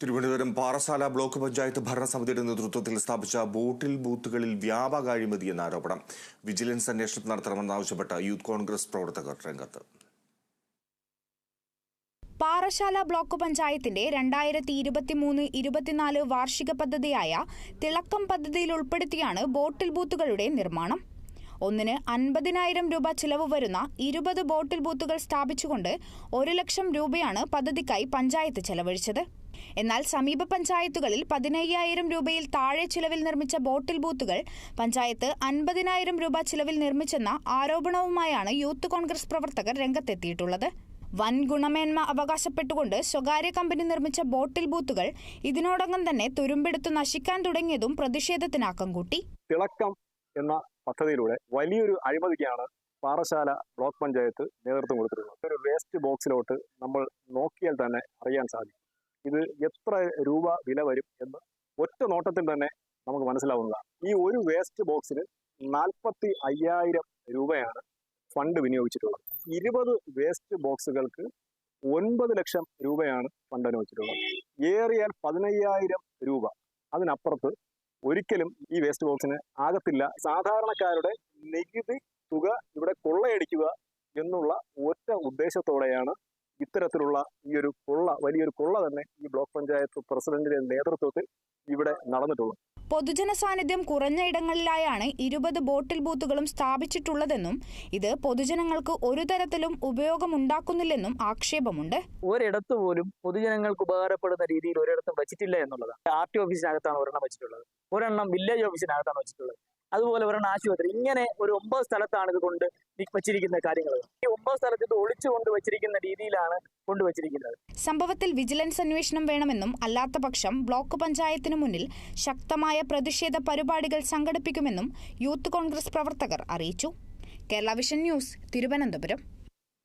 Thiruvananthapuram Parassala block panchayat ഭരണസമിതിയുടെ നേതൃത്വത്തിൽ സ്ഥാപിച്ച ബോട്ടിൽ ബൂത്തുകളിൽ വ്യാപക അഴിമതി എന്ന ആരോപണം. വിജിലൻസ് അന്വേഷണം നടത്തണമെന്നാവശ്യപ്പെട്ട യൂത്ത് കോൺഗ്രസ് പ്രവർത്തകർ രംഗത്ത്. പാറശാല ബ്ലോക്ക് പഞ്ചായത്തിന്റെ രണ്ടായിരത്തി ഇരുപത്തിമൂന്ന് ഇരുപത്തിനാല് വാർഷിക പദ്ധതിയായ തിളക്കം പദ്ധതിയിൽ ഉൾപ്പെടുത്തിയാണ് ബോട്ടിൽ ബൂത്തുകളുടെ നിർമ്മാണം. ഒന്നിന് അൻപതിനായിരം രൂപ ചിലവ് വരുന്ന ഇരുപത് ബോട്ടിൽ ബൂത്തുകൾ സ്ഥാപിച്ചുകൊണ്ട് ഒരു ലക്ഷം രൂപയാണ് പദ്ധതിക്കായി പഞ്ചായത്ത് ചെലവഴിച്ചത്. എന്നാൽ സമീപ പഞ്ചായത്തുകളിൽ പതിനയ്യായിരം രൂപയിൽ താഴെ ചിലവിൽ നിർമ്മിച്ച ബോട്ടിൽ ബൂത്തുകൾ പഞ്ചായത്ത് അൻപതിനായിരം രൂപ ചിലവിൽ നിർമ്മിച്ചെന്ന ആരോപണവുമായാണ് യൂത്ത് കോൺഗ്രസ് പ്രവർത്തകർ രംഗത്തെത്തിയിട്ടുള്ളത്. വൻ ഗുണമേന്മ അവകാശപ്പെട്ടുകൊണ്ട് സ്വകാര്യ കമ്പനി നിർമ്മിച്ച ബോട്ടിൽ ബൂത്തുകൾ ഇതിനോടകം തന്നെ തുരുമ്പെടുത്ത് നശിക്കാൻ തുടങ്ങിയതും പ്രതിഷേധത്തിനാക്കം കൂട്ടി. തിളക്കം എന്ന പദ്ധതിയിലൂടെ വലിയൊരു അഴിമതിക്കാണ് പാറശാല ബ്ലോക്ക് പഞ്ചായത്ത് നേതൃത്വം കൊടുത്തിട്ടുള്ളത്. ഒരു വേസ്റ്റ് ബോക്സിലോട്ട് നമ്മൾ നോക്കിയാൽ തന്നെ അറിയാൻ സാധിക്കും. ഇത് എത്ര രൂപ വില വരും എന്ന് ഒറ്റ നോട്ടത്തിൽ തന്നെ നമുക്ക് മനസ്സിലാവുന്നതാണ്. ഈ ഒരു വേസ്റ്റ് ബോക്സിന് നാൽപ്പത്തി അയ്യായിരം രൂപയാണ് ഫണ്ട് വിനിയോഗിച്ചിട്ടുള്ളത്. ഇരുപത് വേസ്റ്റ് ബോക്സുകൾക്ക് ഒൻപത് ലക്ഷം രൂപയാണ് ഫണ്ട് അനുവദിച്ചിട്ടുള്ളത്. ഏറിയാൽ പതിനയ്യായിരം രൂപ. അതിനപ്പുറത്ത് ഒരിക്കലും ഈ വേസ്റ്റ് ബോക്സിന് ആകത്തില്ല. സാധാരണക്കാരുടെ നികുതി തുക ഇവിടെ കൊള്ളയടിക്കുക എന്നുള്ള ഒറ്റ ഉദ്ദേശത്തോടെയാണ് ഇത്തരത്തിലുള്ള ഈ ഒരു കൊള്ള വലിയൊരു കൊള്ള തന്നെ ഈ ബ്ലോക്ക് പഞ്ചായത്ത് പ്രസിഡന്റിന്റെ നേതൃത്വത്തിൽ ഇവിടെ നടന്നിട്ടുള്ളത് പൊതുജന സാന്നിധ്യം കുറഞ്ഞ ഇടങ്ങളിലായാണ് ഇരുപത് ബോട്ടിൽ ബൂത്തുകളും സ്ഥാപിച്ചിട്ടുള്ളതെന്നും ഇത് പൊതുജനങ്ങൾക്ക് ഒരു തരത്തിലും ഉപയോഗമുണ്ടാക്കുന്നില്ലെന്നും ആക്ഷേപമുണ്ട്. ഒരിടത്ത് പോലും പൊതുജനങ്ങൾക്ക് ഉപകാരപ്പെടുന്ന രീതിയിൽ ഒരിടത്തും വെച്ചിട്ടില്ല എന്നുള്ളതാണ്. ആർ ടി ഓഫീസിനകത്താണ് ഒരെണ്ണം വെച്ചിട്ടുള്ളത്. ഒരെണ്ണം വില്ലേജ് ഓഫീസിനകത്താണ് വെച്ചിട്ടുള്ളത്. അതുപോലെ ഒരെണ്ണം ആശുപത്രി. ഇങ്ങനെ ഒരു ഒമ്പത് സ്ഥലത്താണ് ഇത് കൊണ്ട് വെച്ചിരിക്കുന്ന കാര്യങ്ങൾ. ഈ ഒമ്പത് സ്ഥലത്ത് ഇത് ഒളിച്ചു കൊണ്ട് രീതിയിലാണ് കൊണ്ടുവച്ചിരിക്കുന്നത് സംഭവത്തിൽ വിജിലൻസ് അന്വേഷണം വേണമെന്നും അല്ലാത്തപക്ഷം ബ്ലോക്ക് പഞ്ചായത്തിന് മുന്നിൽ ശക്തമായ പ്രതിഷേധ പരിപാടികൾ സംഘടിപ്പിക്കുമെന്നും യൂത്ത് കോൺഗ്രസ് പ്രവർത്തകർ അറിയിച്ചു. Kerala vision news Thiruvananthapuram.